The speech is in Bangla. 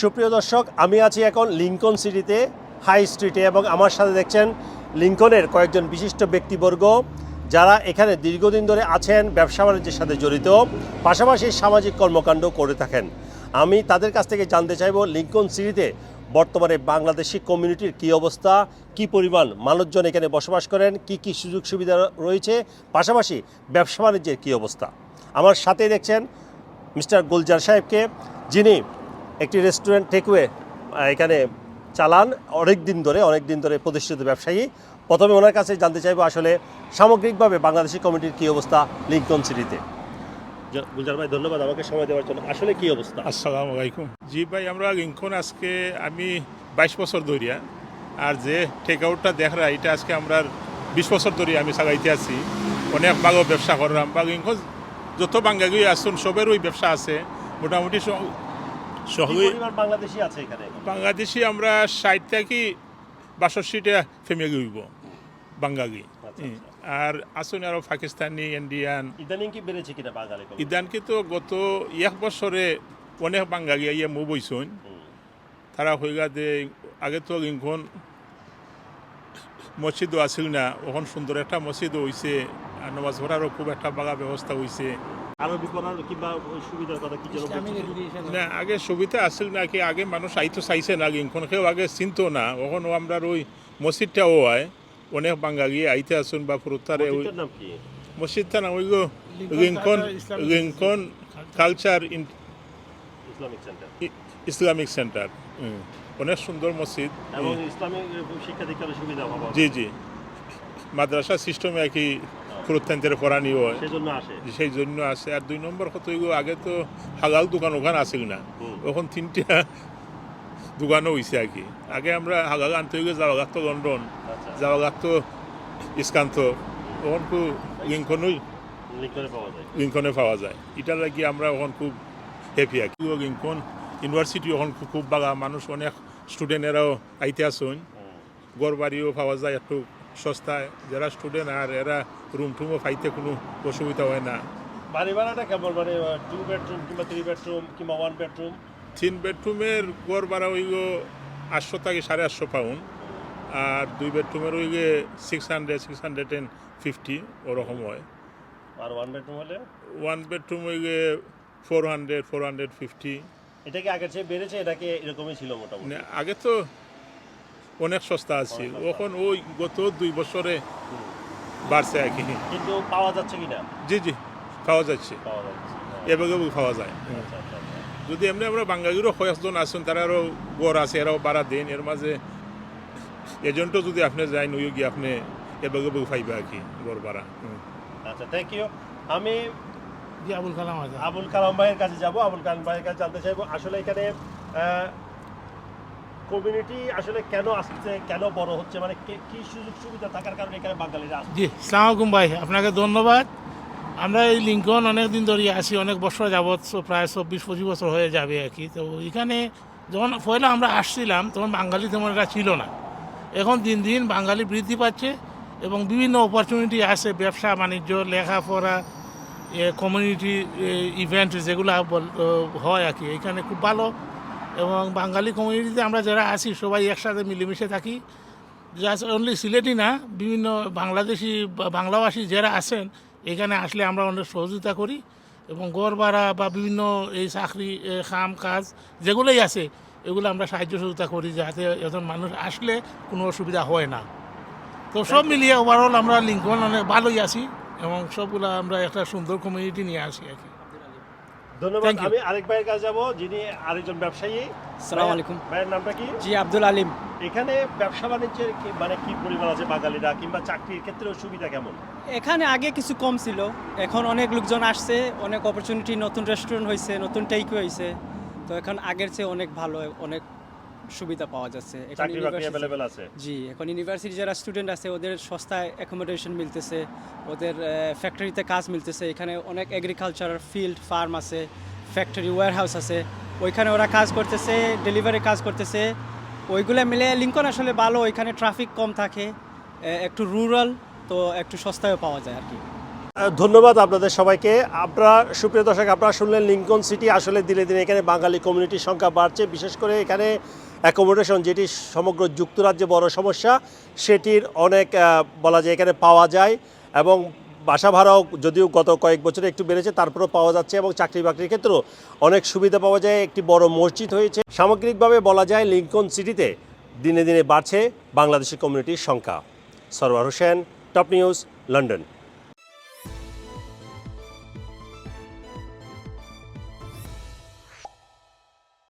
সুপ্রিয় দর্শক, আমি আছি এখন লিঙ্কন সিটিতে, হাই স্ট্রিটে এবং আমার সাথে দেখছেন লিঙ্কনের কয়েকজন বিশিষ্ট ব্যক্তিবর্গ যারা এখানে দীর্ঘদিন ধরে আছেন, ব্যবসা বাণিজ্যের সাথে জড়িত, পাশাপাশি সামাজিক কর্মকাণ্ড করে থাকেন। আমি তাদের কাছ থেকে জানতে চাইব লিঙ্কন সিটিতে বর্তমানে বাংলাদেশি কমিউনিটির কী অবস্থা, কি পরিমাণ মানুষজন এখানে বসবাস করেন, কি কি সুযোগ সুবিধা রয়েছে, পাশাপাশি ব্যবসা বাণিজ্যের কী অবস্থা। আমার সাথে দেখছেন মিস্টার গুলজার সাহেবকে, যিনি একটি রেস্টুরেন্ট টেকওয়ে এখানে চালান অনেক দিন ধরে অনেক দিন ধরে প্রতিষ্ঠিত ব্যবসায়ী। প্রথমে ওনার কাছে জানতে চাইব আসলে সামগ্রিকভাবে বাংলাদেশি কমিটির কী অবস্থা লিঙ্কন সিটিতে জ- গুলজার ভাই ধন্যবাদ আমাকে সময় দেওয়ার জন্য। আসলে কী অবস্থা? আসসালামু আলাইকুম। জি ভাই আমরা ইনখন আজকে আমি বাইশ বছর ধরিয়া আর যে টেক আউটটা দেখরা এটা আজকে আমরা বিশ বছর ধরে আমি সাগাইতে আছি। অনেক বাগো ব্যবসা করলাম। বা ইনখন যত বাঙ্গাগুই আসুন সবের ওই ব্যবসা আছে। মোটামুটি সহই বাংলাদেশি আছে এখানে? বাংলাদেশি আমরা ষাট থেকে বাষট্টিটা ফ্যামিলি হইব বাঙ্গালি আচ্ছা, আর আসুন আরও পাকিস্তানি ইন্ডিয়ান। ইদানিং কি বেড়েছে কিনা বাঙালি community? ইদানকে তো গত এক বছরে অনেক বাঙ্গালি ইয়ে মু বইছুন তারা হয়ে গেছে আগে তো ইনখন মসজিদও আছিল না ওখান সুন্দর একটা মসজিদও হয়েছে আর নামাজ পড়ারও খুব একটা বাগা ব্যবস্থা হয়েছে আরবি পড়ার কিংবা সুবিধার কথা কি না আগে সুবিধা আছিল না কি আগে মানুষ আইতো চাইছে না ইনখন কেউ আগে চিনতো না। ওখান আমরা ওই মসজিদটাও হয় অনেক বাঙ্গালি আইতে আসুন বা ফুরুতারে ওই মসজিদটা না ওই গো রিঙ্কন রিঙ্কন culture Islamic centre. Islamic centre অনেক সুন্দর মসজিদ। এবং ইসলামিক শিক্ষা দীক্ষার সুবিধা জি জি। মাদ্রাসা সিস্টেমে আর কি ফুরুত্তান্তের হয় সেই জন্য আছে আর দুই নম্বর কত আগে তো হালাল দোকান ওখানে আসিল না। এখন তিনটা দোকানও হয়েছে আর কি। আগে আমরা হালাল আনতে হইলে যাওয়াগাত তো লন্ডন আচ্ছা। যাওয়াগাত ইস্কান্ত ওখান খুব লিঙ্কনই লিঙ্কনে পাওয়া যায়। এটার লাগি আমরা ওখান খুব হ্যাপি আর কি। লিঙ্কন ইউনিভার্সিটি ওখান খুব বাগা মানুষ অনেক স্টুডেন্টেরাও আইতে আসুন। গড় বাড়িও পাওয়া যায় একটু সস্তায়। যারা স্টুডেন্ট আর এরা রুম টুমও পাইতে কোনো অসুবিধা হয় না। বাড়ি ভাড়াটা কেমন? মানে টু বেডরুম কিংবা থ্রি বেডরুম কিংবা ওয়ান বেডরুম তিন বেডরুমের গড় ভাড়া হইল আটশো থেকে সাড়ে আটশো পাউন্ড আর দুই বেডরুমের হইলে six hundred six hundred and fifty ওরকম হয়। আর ওয়ান বেডরুম হলে? ওয়ান বেডরুম হইলে four hundred four hundred fifty এটা কি আগের চেয়ে বেড়েছে? এটাকে এরকমই ছিল মোটামুটি? আগে তো অনেক সস্তা আছে। এখন ওই গত দুই বছরে বাড়ছে আর কি। কিন্তু পাওয়া যাচ্ছে কিনা? জি জি পাওয়া যাচ্ছে। পাওয়া যাচ্ছে এভাবে পাওয়া যায়। আচ্ছা আচ্ছা আচ্ছা। যদি এমনি আমরা বাঙালিরও কয়েকজন আছেন তারা আরও গড় আছে এরাও বাড়া দেন এর মাঝে এজেন্টও যদি আপনি যাই নইও গিয়ে আপনি এভাবে পাইবে আর কি গড় বাড়া। আচ্ছা থ্যাংক ইউ আমি জি আবুল কালাম আবুল কালাম ভাইয়ের কাছে যাব আবুল কালাম ভাইয়ের কাছে জানতে চাইব আসলে এখানে কমিউনিটি আসলে কেন আসছে, কেন বড় হচ্ছে? মানে কে- সুযোগ সুবিধা থাকার কারণে এখানে বাঙালিরা আসছে? জি, সালাম আলাইকুম ভাই, আপনাকে ধন্যবাদ। আমরা এই লিঙ্কন অনেক দিন ধরে আসি অনেক বছর যাবৎ প্রায় চব্বিশ, পঁচিশ বছর হয়ে যাবে আর কি। তো এখানে যখন পয়লা আমরা আসছিলাম, তখন বাঙালি তেমন এটা ছিল না। এখন দিন দিন বাঙালি বৃদ্ধি পাচ্ছে এবং বিভিন্ন অপরচুনিটি আছে, ব্যবসা, বাণিজ্য, লেখাপড়া কমিউনিটি ইভেন্ট যেগুলো হয় আর কি। এখানে খুব ভালো এবং বাঙালি কমিউনিটিতে আমরা যারা আছি সবাই একসাথে মিলেমিশে থাকি। জাস্ট অনলি সিলেটি না বিভিন্ন বাংলাদেশি বাংলাভাষী যারা আছেন এখানে আসলে আমরা অনেক সহযোগিতা করি এবং গড় ভাড়া বা বিভিন্ন এই চাকরি কাম কাজ যেগুলোই আছে এগুলো আমরা সাহায্য সহযোগিতা করি যাতে এখন মানুষ আসলে কোনো অসুবিধা হয় না। তো সব মিলিয়ে ওভারঅল আমরা লিঙ্কন অনেক ভালোই আছি এবং সবগুলো আমরা একটা সুন্দর কমিউনিটি নিয়ে আসি আর কি। ধন্যবাদ। আমি আরেক ভাইয়ের কাছে যাব যিনি আরেকজন ব্যবসায়ী। সালাম আলাইকুম। ভাইয়ের নামটা কি? জি আব্দুল আলিম। এখানে ব্যবসা বাণিজ্যের কি- মানে কি পরিমাণ আছে বাঙালিরা কিংবা চাকরির ক্ষেত্রে সুবিধা কেমন? এখানে আগে কিছু কম ছিল এখন অনেক লোকজন আসছে অনেক অপরচুনিটি নতুন রেস্টুরেন্ট হয়েছে নতুন টেক হয়েছে তো এখন আগের চেয়ে অনেক ভালো অনেক সুবিধা পাওয়া যাচ্ছে। এখন আছে। জি এখন ইউনিভার্সিটি যারা স্টুডেন্ট আছে ওদের সস্তায় অ্যাকোমোডেশন মিলতেছে ওদের ফ্যাক্টরিতে কাজ মিলতেছে এখানে অনেক এগ্রিকালচার ফিল্ড ফার্ম আছে ফ্যাক্টরি ওয়্যারহাউস আছে ওইখানে ওরা কাজ করতেছে ডেলিভারি কাজ করতেছে ওইগুলো মিলে লিঙ্কন আসলে ভালো ওইখানে ট্রাফিক কম থাকে একটু রুরাল তো একটু সস্তায়ও পাওয়া যায় আর কি ধন্যবাদ আপনাদের সবাইকে। আপনারা সুপ্রিয় দর্শক আপনারা শুনলেন লিঙ্কন সিটি আসলে দিনে দিনে এখানে বাঙালি কমিউনিটির সংখ্যা বাড়ছে। বিশেষ করে এখানে অ্যাকোমোডেশন যেটি সমগ্র যুক্তরাজ্যে বড় সমস্যা, সেটির অনেক বলা যায় এখানে পাওয়া যায় এবং বাসা ভাড়াও যদিও গত কয়েক বছরে একটু বেড়েছে, তারপরেও পাওয়া যাচ্ছে এবং চাকরি বাকরির ক্ষেত্রেও অনেক সুবিধা পাওয়া যায়। একটি বড় মসজিদ হয়েছে। সামগ্রিকভাবে বলা যায় লিঙ্কন সিটিতে দিনে দিনে বাড়ছে বাংলাদেশি কমিউনিটির সংখ্যা। Sarwar Hossain, top news, London.